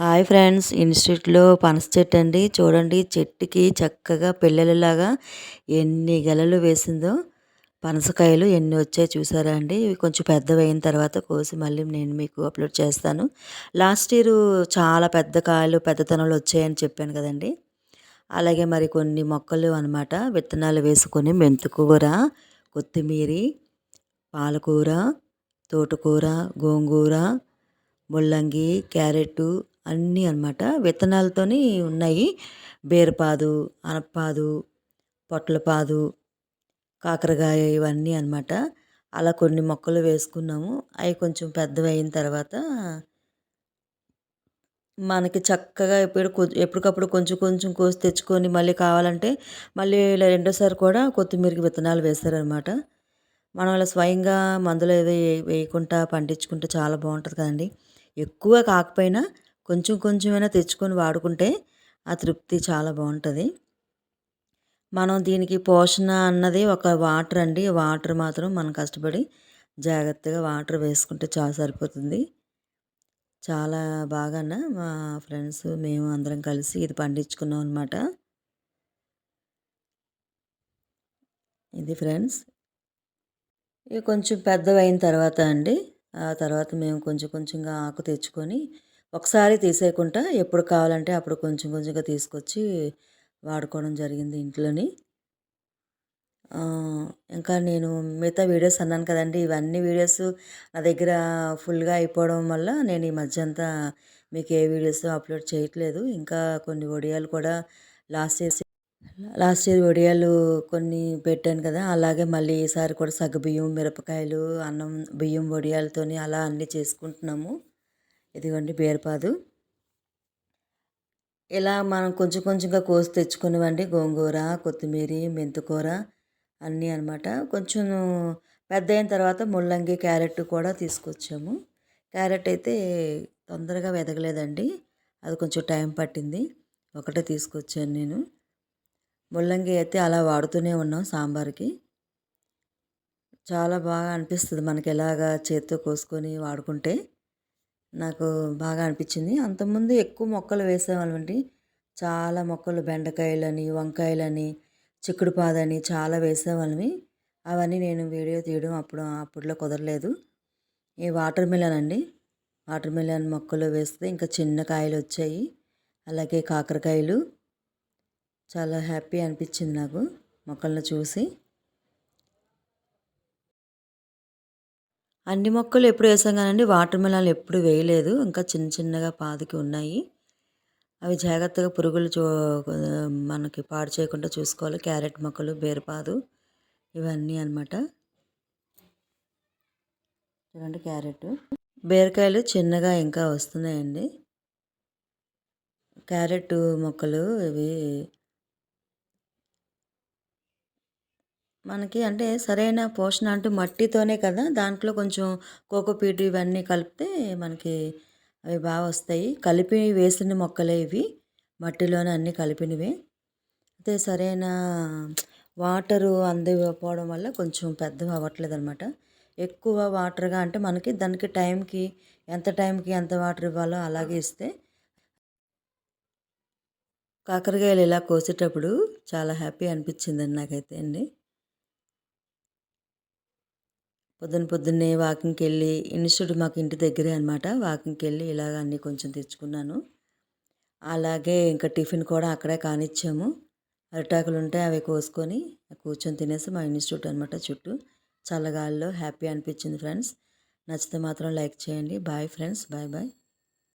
Hi friends ఇన్స్టిట్యూట్లో పనస చెట్టు అండి. చూడండి చెట్టుకి చక్కగా పిల్లలలాగా ఎన్ని గెలలు వేసిందో. పనసకాయలు ఎన్ని వచ్చాయి చూసారా అండి. ఇవి కొంచెం పెద్దవి అయిన తర్వాత కోసి మళ్ళీ నేను మీకు అప్లోడ్ చేస్తాను. లాస్ట్ ఇయర్ చాలా పెద్ద కాయలు పెద్దతనంలో వచ్చాయని చెప్పాను కదండి. అలాగే మరి కొన్ని మొక్కలు అనమాట విత్తనాలు వేసుకొని మెంతుకూర కొత్తిమీర పాలకూర తోటకూర గోంగూర ముల్లంగి క్యారెట్ అన్నీ అనమాట విత్తనాలతోని ఉన్నాయి. బీరపాదు అనపాదు పొట్లపాదు కాకరకాయ ఇవన్నీ అనమాట అలా కొన్ని మొక్కలు వేసుకున్నాము. అవి కొంచెం పెద్దవి అయిన తర్వాత మనకి చక్కగా ఎప్పుడు ఎప్పటికప్పుడు కొంచెం కొంచెం కోసి తెచ్చుకొని మళ్ళీ కావాలంటే మళ్ళీ రెండోసారి కూడా కొత్తిమీరకి విత్తనాలు వేస్తారనమాట మనం అలా స్వయంగా మందులు ఏదో వేయకుండా పండించుకుంటే చాలా బాగుంటుంది కదండి. ఎక్కువ కాకపోయినా కొంచెం కొంచెమైనా తెచ్చుకొని వాడుకుంటే ఆ తృప్తి చాలా బాగుంటుంది. మనం దీనికి పోషణ అన్నది ఒక వాటర్ అండి. వాటర్ మాత్రం మనం కష్టపడి జాగ్రత్తగా వాటర్ వేసుకుంటే చాలా సరిపోతుంది. చాలా బాగా మా ఫ్రెండ్స్ మేము అందరం కలిసి ఇది పండించుకున్నాం అనమాట ఇది ఫ్రెండ్స్. ఇవి కొంచెం పెద్దవి అయిన తర్వాత అండి. ఆ తర్వాత మేము కొంచెం కొంచెంగా ఆకు తెచ్చుకొని ఒకసారి తీసేయకుండా ఎప్పుడు కావాలంటే అప్పుడు కొంచెం కొంచెంగా తీసుకొచ్చి వాడుకోవడం జరిగింది ఇంట్లోని. ఇంకా నేను మిగతా వీడియోస్ అన్నాను కదండి ఇవన్నీ వీడియోస్ నా దగ్గర ఫుల్గా అయిపోవడం వల్ల నేను ఈ మధ్య అంతా మీకు ఏ వీడియోస్ అప్లోడ్ చేయట్లేదు. ఇంకా కొన్ని వడియాలు కూడా లాస్ట్ చేసి లాస్ట్ ఇయర్ వడియాలు కొన్ని పెట్టాను కదా అలాగే మళ్ళీ ఈసారి కూడా సగ్గుబియ్యం మిరపకాయలు అన్నం బియ్యం వడియాలతోని అలా అన్నీ చేసుకుంటున్నాము. ఇదిగోండి బీరపాదు. ఇలా మనం కొంచెం కొంచెంగా కోసి తెచ్చుకునేవండి గోంగూర కొత్తిమీర మెంతుకూర అన్నీ అనమాట కొంచెం పెద్ద అయిన తర్వాత ముల్లంగి క్యారెట్ కూడా తీసుకొచ్చాము. క్యారెట్ అయితే తొందరగా వెదగలేదండి. అది కొంచెం టైం పట్టింది. ఒకటే తీసుకొచ్చాను నేను. ముల్లంగి అయితే అలా వాడుతూనే ఉన్నాం సాంబార్కి. చాలా బాగా అనిపిస్తుంది మనకి ఎలాగా చేత్తో కోసుకొని వాడుకుంటే. నాకు బాగా అనిపించింది. అంతకుముందు ఎక్కువ మొక్కలు వేసేవాళ్ళమండి చాలా మొక్కలు బెండకాయలని వంకాయలని చిక్కుడుపాదని చాలా వేసేవాళ్ళమి. అవన్నీ నేను వీడియో తీయడం అప్పుడు అప్పట్లో కుదరలేదు. ఈ వాటర్ మిలన్ అండి. వాటర్ మిలన్ మొక్కలు వేస్తే ఇంకా చిన్న కాయలు వచ్చాయి. అలాగే కాకరకాయలు. చాలా హ్యాపీ అనిపించింది నాకు మొక్కలను చూసి. అన్ని మొక్కలు ఎప్పుడు వేసాం కానండి వాటర్ మెలాన్లు ఎప్పుడు వేయలేదు. ఇంకా చిన్న చిన్నగా పాదికి ఉన్నాయి. అవి జాగ్రత్తగా పురుగులు చూ మనకి పాడు చేయకుండా చూసుకోవాలి. క్యారెట్ మొక్కలు బీరపాదు ఇవన్నీ అనమాట చూడండి క్యారెట్. బీరకాయలు చిన్నగా ఇంకా వస్తున్నాయండి. క్యారెట్ మొక్కలు ఇవి మనకి అంటే సరైన పోషణ అంటూ మట్టితోనే కదా దాంట్లో కొంచెం కోకోపీట్ ఇవన్నీ కలిపితే మనకి అవి బాగా వస్తాయి. కలిపి వేసిన మొక్కలే ఇవి మట్టిలోనే అన్నీ కలిపినవి. అయితే సరైన వాటరు అందకపోవడం వల్ల కొంచెం పెద్ద అవ్వట్లేదు అనమాట ఎక్కువ వాటర్గా అంటే మనకి దానికి టైంకి ఎంత టైంకి ఎంత వాటర్ ఇవ్వాలో అలాగే ఇస్తే కాకరకాయలు ఇలా కోసేటప్పుడు చాలా హ్యాపీ అనిపించిందండి నాకైతే అండి. పొద్దున్న పొద్దున్నే వాకింగ్కి వెళ్ళి ఇన్స్టిట్యూట్ మాకు ఇంటి దగ్గరే అనమాట వాకింగ్కి వెళ్ళి ఇలాగ అన్నీ కొంచెం తెచ్చుకున్నాను. అలాగే ఇంకా టిఫిన్ కూడా అక్కడే కానిచ్చాము. అరిటాకులు ఉంటే అవి కోసుకొని కూర్చొని తినేసి మా ఇన్స్టిట్యూట్ అనమాట చుట్టూ. చల్లగాల్లో హ్యాపీ అనిపించింది ఫ్రెండ్స్. నచ్చితే మాత్రం లైక్ చేయండి. Bye friends. Bye bye.